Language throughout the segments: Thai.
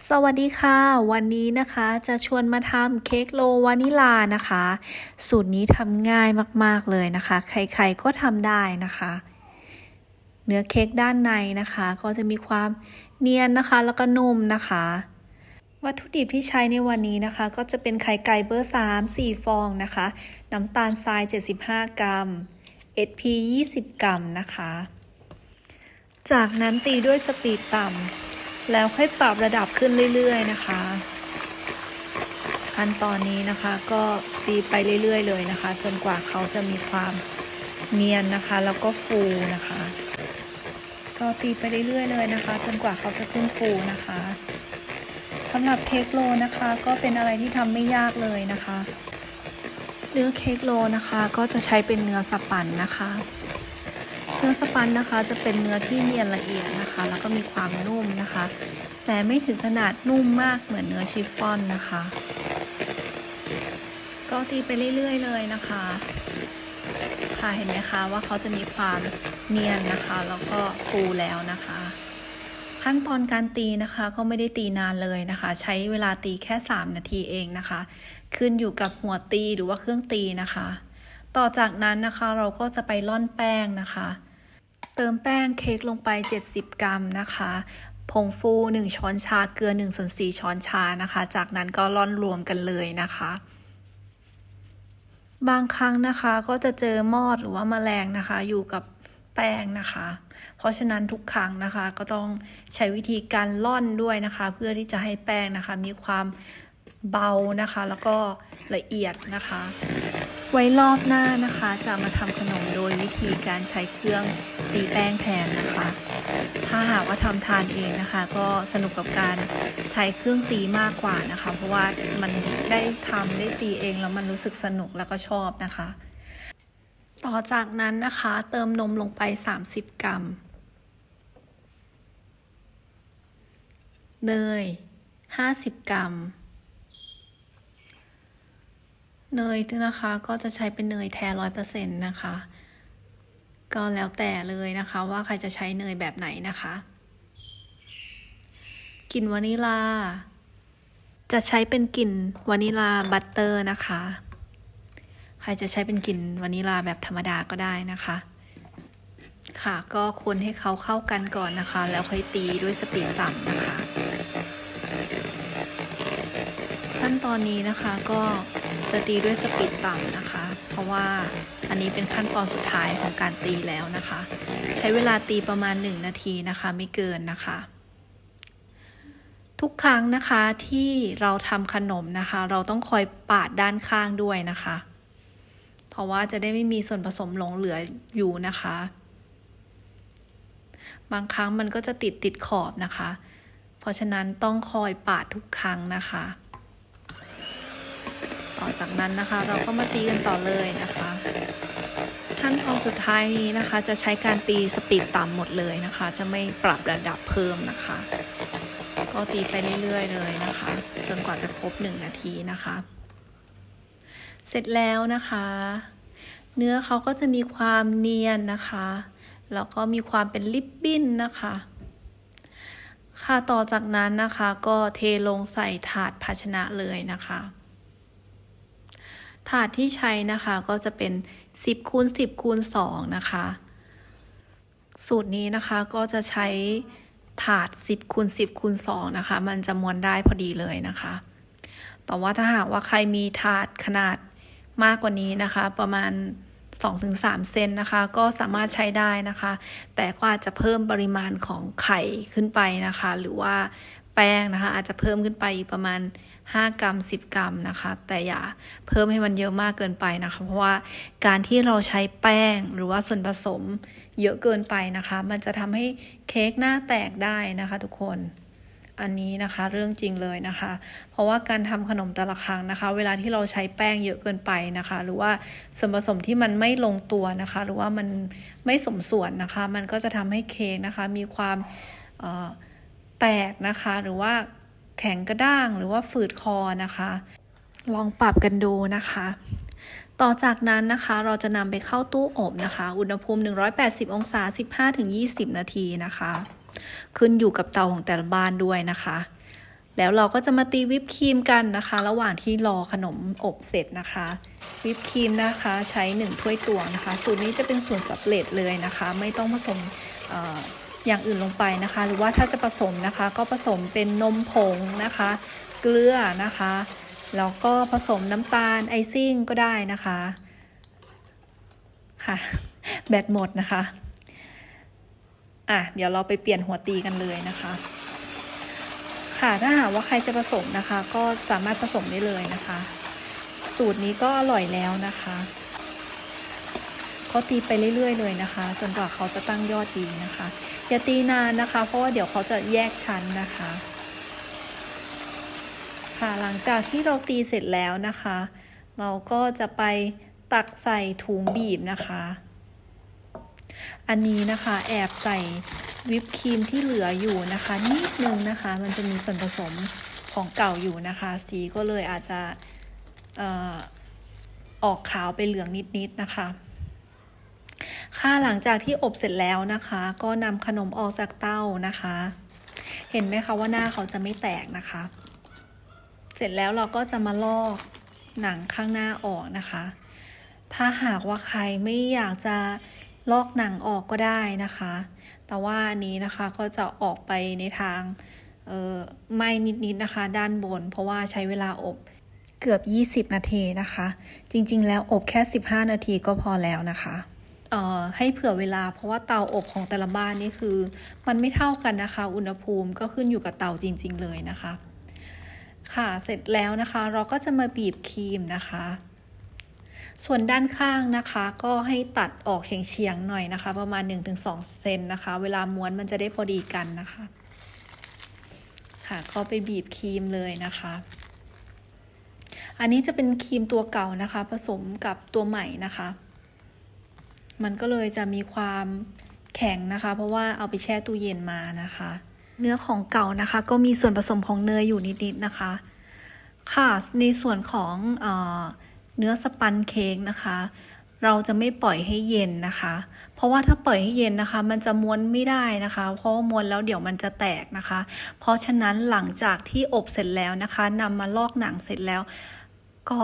สวัสดีค่ะ วันนี้นะคะจะชวนมาทำเค้กโลวานิลานะคะ สูตรนี้ทำง่ายมากๆเลยนะคะ ใครๆก็ทำได้นะคะ เนื้อเค้กด้านในนะคะ ก็จะมีความเนียนนะคะแล้วก็นุ่มนะคะ วัตถุดิบที่ใช้ในวันนี้นะคะ ก็จะเป็นไข่ไก่เบอร์ 3 4 ฟองนะคะ น้ำตาลทราย 75 กรัม SP 20 กรัมนะคะ จากนั้นตีด้วยสปีดต่ำ แล้วค่อยปรับระดับขึ้นเรื่อยๆนะคะ ขั้นตอนนี้นะคะก็ตีไปเรื่อยๆ เลยนะคะ จนกว่าเขาจะมีความเนียนนะคะ แล้วก็ฟูนะคะ ก็ตีไปเรื่อยๆเลยนะคะ จนกว่าเขาจะขึ้นฟูนะคะสำหรับเค้กโลนะคะก็เป็นอะไรที่ทำไม่ยากเลยนะคะ เนื้อเค้กโลนะคะ ก็จะใช้เป็นเนื้อสับปันนะคะ เนื้อสปันนะคะจะเป็นเนื้อที่เนียนละเอียดนะคะ แล้วก็มีความนุ่มนะคะ แต่ไม่ถึงขนาดนุ่มมากเหมือนเนื้อชิฟฟ่อนนะคะ ก็ตีไปเรื่อยๆเลยนะคะ ค่ะเห็นไหมคะว่าเขาจะมีความเนียนนะคะแล้วก็ฟูแล้วนะคะ ขั้นตอนการตีนะคะก็ไม่ได้ตีนานเลยนะคะ ใช้เวลาตีแค่ 3 นาทีเองนะคะ ขึ้นอยู่กับหัวตีหรือว่าเครื่องตีนะคะต่อจากนั้นนะคะเราก็จะไปร่อนแป้งนะคะ เติมแป้งเค้กลงไป 70 กรัมนะคะผงฟู 1 ช้อนชา เกลือ1ส่วน4ช้อนชานะคะ จากนั้นก็ร่อนรวมกันเลยนะคะ บางครั้งนะคะก็จะเจอมอดหรือว่าแมลงนะคะ อยู่กับแป้งนะคะ เพราะฉะนั้นทุกครั้งนะคะ ก็ต้องใช้วิธีการล่อนด้วยนะคะ เพื่อที่จะให้แป้งนะคะ มีความเบานะคะ แล้วก็ละเอียดนะคะ ไว้รอบหน้านะคะจะมาทำขนมโดยวิธีการใช้เครื่องตีแป้งแทนนะคะ ถ้าหากว่าทำทานเองนะคะ ก็สนุกกับการใช้เครื่องตีมากกว่านะคะ เพราะว่ามันได้ทำได้ตีเองแล้วมันรู้สึกสนุกแล้วก็ชอบนะคะ ต่อจากนั้นนะคะเติมนมลงไป 30 กรัม เนย 50 กรัม เนยนะคะก็จะใช้เป็นเนยแท้ร้อยเปอร์เซ็นต์นะคะ ก็แล้วแต่เลยนะคะว่าใครจะใช้เนยแบบไหนนะคะกลิ่นวานิลา จะใช้เป็นกลิ่นวานิลาบัตเตอร์นะคะ ใครจะใช้เป็นกลิ่นวานิลาแบบธรรมดาก็ได้นะคะ ค่ะก็คนให้เขาเข้ากันก่อนนะคะ แล้วค่อยตีด้วยสปีดต่ำนะคะ ขั้นตอนนี้นะคะก็ จะตีด้วยสปีดต่ำนะคะ เพราะว่าอันนี้เป็นขั้นตอนสุดท้ายของการตีแล้วนะคะ ใช้เวลาตีประมาณ 1 นาทีนะคะ ไม่เกินนะคะ ทุกครั้งนะคะที่เราทำขนมนะคะ เราต้องคอยปาดด้านข้างด้วยนะคะ เพราะว่าจะได้ไม่มีส่วนผสมหลงเหลืออยู่นะคะ บางครั้งมันก็จะติดติดขอบนะคะ เพราะฉะนั้นต้องคอยปาดทุกครั้งนะคะ จากนั้นนะคะ เราก็มาตีกันต่อเลยนะคะ ขั้นตอนสุดท้ายนี้นะคะ จะใช้การตีสปีดต่ำหมดเลยนะคะ จะไม่ปรับระดับเพิ่มนะคะ ก็ตีไปเรื่อยๆ เลยนะคะ จนกว่าจะครบหนึ่งนาทีนะคะ เสร็จแล้วนะคะ เนื้อเขาก็จะมีความเนียนนะคะแล้วก็มีความเป็นลิปบิ้นนะคะ ค่ะต่อจากนั้นนะคะก็เทลงใส่ถาดภาชนะเลยนะคะ ถาดที่ใช้นะคะก็จะเป็น 10คูณ10คูณ2นะคะ สูตรนี้นะคะก็จะใช้ถาด 10คูณ10คูณ2นะคะ มันจะมวนได้พอดีเลยนะคะ แต่ว่าถ้าหากว่าใครมีถาดขนาดมากกว่านี้นะคะ ประมาณ 2-3 เซนนะคะ ก็สามารถใช้ได้นะคะ แต่ก็อาจจะเพิ่มปริมาณของไข่ขึ้นไปนะคะ หรือว่าแป้งนะคะ อาจจะเพิ่มขึ้นไปอีกประมาณ 5 กรัม 10 กรัมนะคะ แต่อย่าเพิ่มให้มันเยอะมากเกินไปนะคะ เพราะว่าการที่เราใช้แป้งหรือว่าส่วนผสมเยอะเกินไปนะคะ มันจะทำให้เค้กหน้าแตกได้นะคะทุกคนอันนี้นะคะเรื่องจริงเลยนะคะ เพราะว่าการทำขนมแต่ละครั้งนะคะ เวลาที่เราใช้แป้งเยอะเกินไปนะคะ หรือว่าส่วนผสมที่มันไม่ลงตัวนะคะ หรือว่ามันไม่สมส่วนนะคะ มันก็จะทำให้เค้กนะคะ มีความแตกนะคะหรือว่า แข็งกระด้างหรือว่าฝืดคอนะคะ ลองปรับกันดูนะคะ ต่อจากนั้นนะคะเราจะนำไปเข้าตู้อบนะคะ อุณหภูมิ 180 องศา 15-20 นาทีนะคะ ขึ้นอยู่กับเตาของแต่ละบ้านด้วยนะคะ แล้วเราก็จะมาตีวิปครีมกันนะคะ ระหว่างที่รอขนมอบเสร็จนะคะ วิปครีมนะคะใช้ 1 ถ้วยตวงนะคะ สูตรนี้จะเป็นสูตรสำเร็จเลยนะคะ ไม่ต้องผสม อย่างอื่นลงไปนะคะ หรือว่าถ้าจะผสมนะคะ ก็ผสมเป็นนมผงนะคะ เกลือนะคะแล้วก็ผสมน้ำตาลไอซิ่งก็ได้นะคะค่ะแบตหมดนะคะอะเดี๋ยวเราไปเปลี่ยนหัวตีกันเลยนะคะ ค่ะถ้าหากว่าใครจะผสมนะคะ ก็สามารถผสมได้เลยนะคะ สูตรนี้ก็อร่อยแล้วนะคะเขาตีไปเรื่อยๆเลยนะคะ จนกว่าเขาจะตั้งยอดดีนะคะ อย่าตีนานนะคะ เพราะว่าเดี๋ยวเขาจะแยกชั้นนะคะ ค่ะหลังจากที่เราตีเสร็จแล้วนะคะ เราก็จะไปตักใส่ถุงบีบนะคะ อันนี้นะคะแอบใส่วิปครีมที่เหลืออยู่นะคะนิดนึงนะคะ มันจะมีส่วนผสมของเก่าอยู่นะคะ สีก็เลยอาจจะอออกขาวไปเหลืองนิดๆนะคะ ค่ะหลังจากที่อบเสร็จแล้วนะคะ ก็นำขนมออกจากเต้านะคะ เห็นไหมคะว่าหน้าเขาจะไม่แตกนะคะ เสร็จแล้วเราก็จะมาลอกหนังข้างหน้าออกนะคะ ถ้าหากว่าใครไม่อยากจะลอกหนังออกก็ได้นะคะ แต่ว่าอันนี้นะคะก็จะออกไปในทางเออไหม้นิดๆนะคะ ด้านบน เพราะว่าใช้เวลาอบเกือบ 20 นาทีนะคะ จริงๆ แล้วอบแค่ 15 นาทีก็พอแล้วนะคะ ให้เผื่อเวลา เพราะว่าเตาอบของแต่ละบ้านนี่คือ มันไม่เท่ากันนะคะ อุณหภูมิก็ขึ้นอยู่กับเตาจริง ๆ เลยนะคะ ค่ะเสร็จแล้วนะคะ เราก็จะมาบีบครีมนะคะ ส่วนด้านข้างนะคะ ก็ให้ตัดออกเฉียงๆหน่อยนะคะ ประมาณ 1-2เซนนะคะ เวลาม้วนมันจะได้พอดีกันนะคะ ค่ะก็ไปบีบครีมเลยนะคะอันนี้จะเป็นครีมตัวเก่านะคะ ผสมกับตัวใหม่นะคะ มันก็เลยจะมีความแข็งนะคะ เพราะว่าเอาไปแช่ตู้เย็นมานะคะ เนื้อของเก่านะคะ ก็มีส่วนผสมของเนยอยู่นิดๆนะคะ ค่ะในส่วนของเออเนื้อสปันเค้กนะคะเราจะไม่ปล่อยให้เย็นนะคะ เพราะว่าถ้าปล่อยให้เย็นนะคะ มันจะม้วนไม่ได้นะคะ เพราะม้วนแล้วเดี๋ยวมันจะแตกนะคะ เพราะฉะนั้นหลังจากที่อบเสร็จแล้วนะคะนำมาลอกหนังเสร็จแล้ว ก็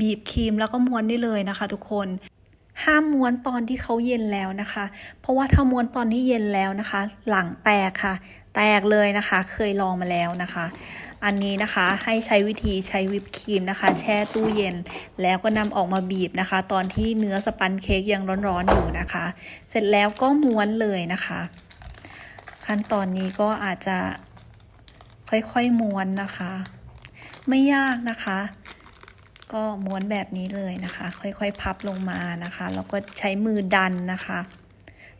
บีบครีมแล้วก็ม้วนได้เลยนะคะ ทุกคน ห้ามม้วนตอนที่เขาเย็นแล้วนะคะ เพราะว่าถ้าม้วนตอนที่เย็นแล้วนะคะ หลังแตกค่ะ แตกเลยนะคะ เคยลองมาแล้วนะคะ อันนี้นะคะให้ใช้วิธีใช้วิปครีมนะคะ แช่ตู้เย็น แล้วก็นำออกมาบีบนะคะ ตอนที่เนื้อสปันเค้กยังร้อนๆอยู่นะคะ เสร็จแล้วก็ม้วนเลยนะคะ ขั้นตอนนี้ก็อาจจะค่อยๆม้วนนะคะ ไม่ยากนะคะ ก็ม้วนแบบนี้เลยนะคะ ค่อยๆ พับลงมานะคะ แล้วก็ใช้มือดันนะคะ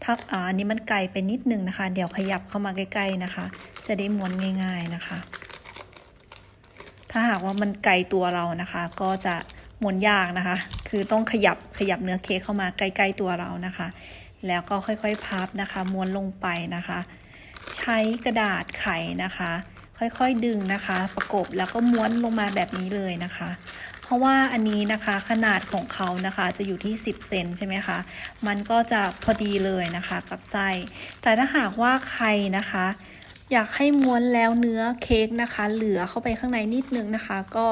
ถ้าอันนี้มันไกลไปนิดนึงนะคะ เดี๋ยวขยับเข้ามาใกล้ๆนะคะ จะได้ม้วนง่าย ๆนะคะ ถ้าหากว่ามันไกลตัวเรานะคะ ก็จะม้วนยากนะคะ คือต้องขยับขยับเนื้อเค้กเข้ามาใกล้ๆตัวเรานะคะ แล้วก็ค่อยๆ พับนะคะ ม้วนลงไปนะคะ ใช้กระดาษไขนะคะ ค่อยๆดึงนะคะ ประกบแล้วก็ม้วนลงมาแบบนี้เลยนะคะ เพราะว่าอันนี้นะคะขนาดของเขานะคะจะอยู่ที่ 10 เซนใช่ไหมคะมันก็จะพอดีเลยนะคะกับไส้แต่ถ้าหากว่าใครนะคะอยากให้ม้วนแล้วเนื้อเค้กนะคะ เหลือเข้าไปข้างในนิดนึงนะคะ ก็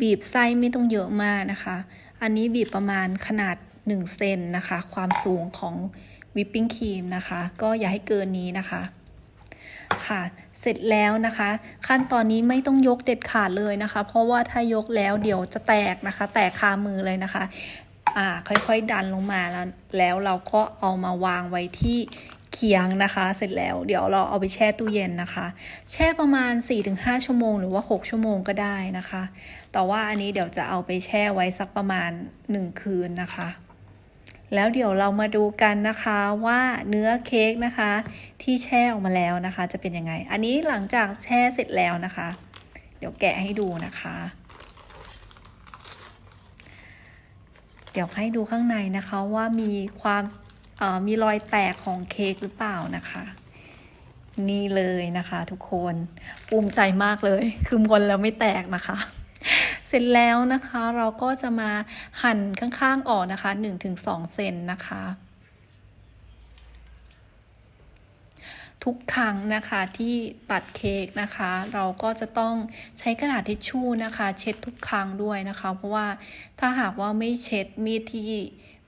บีบไส้ไม่ต้องเยอะมากนะคะ อันนี้บีบประมาณขนาด 1 เซนนะคะ ความสูงของวิปปิ้งครีมนะคะ ก็อย่าให้เกินนี้นะคะ ค่ะ เสร็จแล้วนะคะ ขั้นตอนนี้ไม่ต้องยกเด็ดขาดเลยนะคะ เพราะว่าถ้ายกแล้วเดี๋ยวจะแตกนะคะ แตกคามือเลยนะคะอ่าค่อยๆดันลงมาแล้วแล้วเราก็เอามาวางไว้ที่เคียงนะคะ เสร็จแล้วเดี๋ยวเราเอาไปแช่ตู้เย็นนะคะ แช่ประมาณ 4-5 ชั่วโมงหรือว่า 6 ชั่วโมงก็ได้นะคะ แต่ว่าอันนี้เดี๋ยวจะเอาไปแช่ไว้สักประมาณ 1 คืนนะคะ แล้วเดี๋ยวเรามาดูกันนะคะว่าเนื้อเค้กนะคะ ที่แช่ออกมาแล้วนะคะ จะเป็นยังไง อันนี้หลังจากแช่เสร็จแล้วนะคะ เดี๋ยวแกะให้ดูนะคะ เดี๋ยวให้ดูข้างในนะคะว่ามีความมีรอยแตกของเค้กหรือเปล่านะคะ นี่เลยนะคะ ทุกคนภูมิใจมากเลย คือมวนแล้วไม่แตกนะคะ เสร็จแล้วนะคะเราก็จะมาหั่นข้างๆออกนะคะ 1-2 เซนนะคะ ทุกครั้งนะคะที่ตัดเค้กนะคะ เราก็จะต้องใช้กระดาษทิชชู่นะคะ เช็ดทุกครั้งด้วยนะคะ เพราะว่าถ้าหากว่าไม่เช็ดมีดที่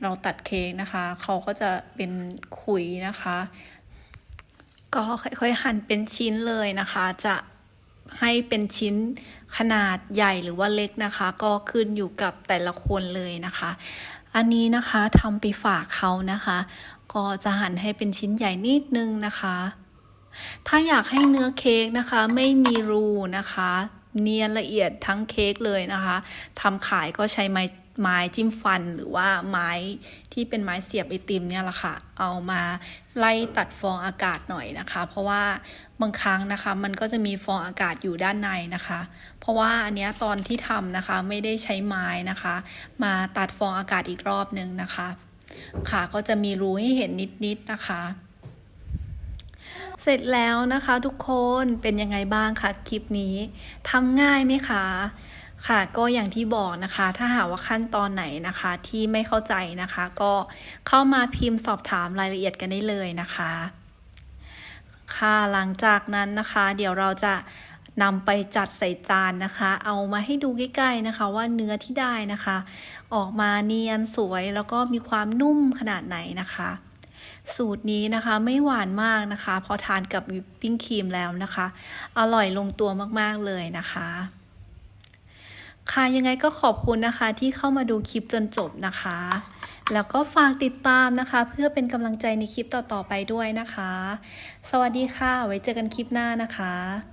เราตัดเค้กนะคะ เขาก็จะเป็นขุยนะคะ ก็ค่อยๆหั่นเป็นชิ้นเลยนะคะ จะ ให้เป็นชิ้นขนาดใหญ่หรือว่าเล็กนะคะ ก็ขึ้นอยู่กับแต่ละคนเลยนะคะ อันนี้นะคะทำไปฝากเขานะคะ ก็จะหั่นให้เป็นชิ้นใหญ่นิดนึงนะคะ ถ้าอยากให้เนื้อเค้กนะคะ ไม่มีรูนะคะ เนียนละเอียดทั้งเค้กเลยนะคะทำขายก็ใช้ไม้ ไม้จิ้มฟันหรือว่าไม้ที่เป็นไม้เสียบไอติมเนี่ยแหละค่ะ เอามาไล่ตัดฟองอากาศหน่อยนะคะ เพราะว่าบางครั้งนะคะมันก็จะมีฟองอากาศอยู่ด้านในนะคะ เพราะว่าอันเนี้ยตอนที่ทำนะคะไม่ได้ใช้ไม้นะคะ มาตัดฟองอากาศอีกรอบนึงนะคะ ค่ะก็จะมีรูให้เห็นนิดๆนะคะเสร็จแล้วนะคะทุกคนเป็นยังไงบ้างคะคลิปนี้ทำง่ายไหมคะ ค่ะก็อย่างที่บอกนะคะ ถ้าหากว่าขั้นตอนไหนนะคะที่ไม่เข้าใจนะคะ ก็เข้ามาพิมพ์สอบถามรายละเอียดกันได้เลยนะคะ ค่ะหลังจากนั้นนะคะ เดี๋ยวเราจะนำไปจัดใส่จานนะคะ เอามาให้ดูใกล้ๆนะคะ ว่าเนื้อที่ได้นะคะ ออกมาเนียนสวยแล้วก็มีความนุ่มขนาดไหนนะคะ สูตรนี้นะคะไม่หวานมากนะคะ พอทานกับวิปปิ้งครีมแล้วนะคะ อร่อยลงตัวมากๆเลยนะคะ ค่ะยังไงก็ขอบคุณนะคะที่เข้ามาดูคลิปจนจบนะคะ แล้วก็ฝากติดตามนะคะ เพื่อเป็นกำลังใจในคลิปต่อๆไปด้วยนะคะ สวัสดีค่ะ ไว้เจอกันคลิปหน้านะคะ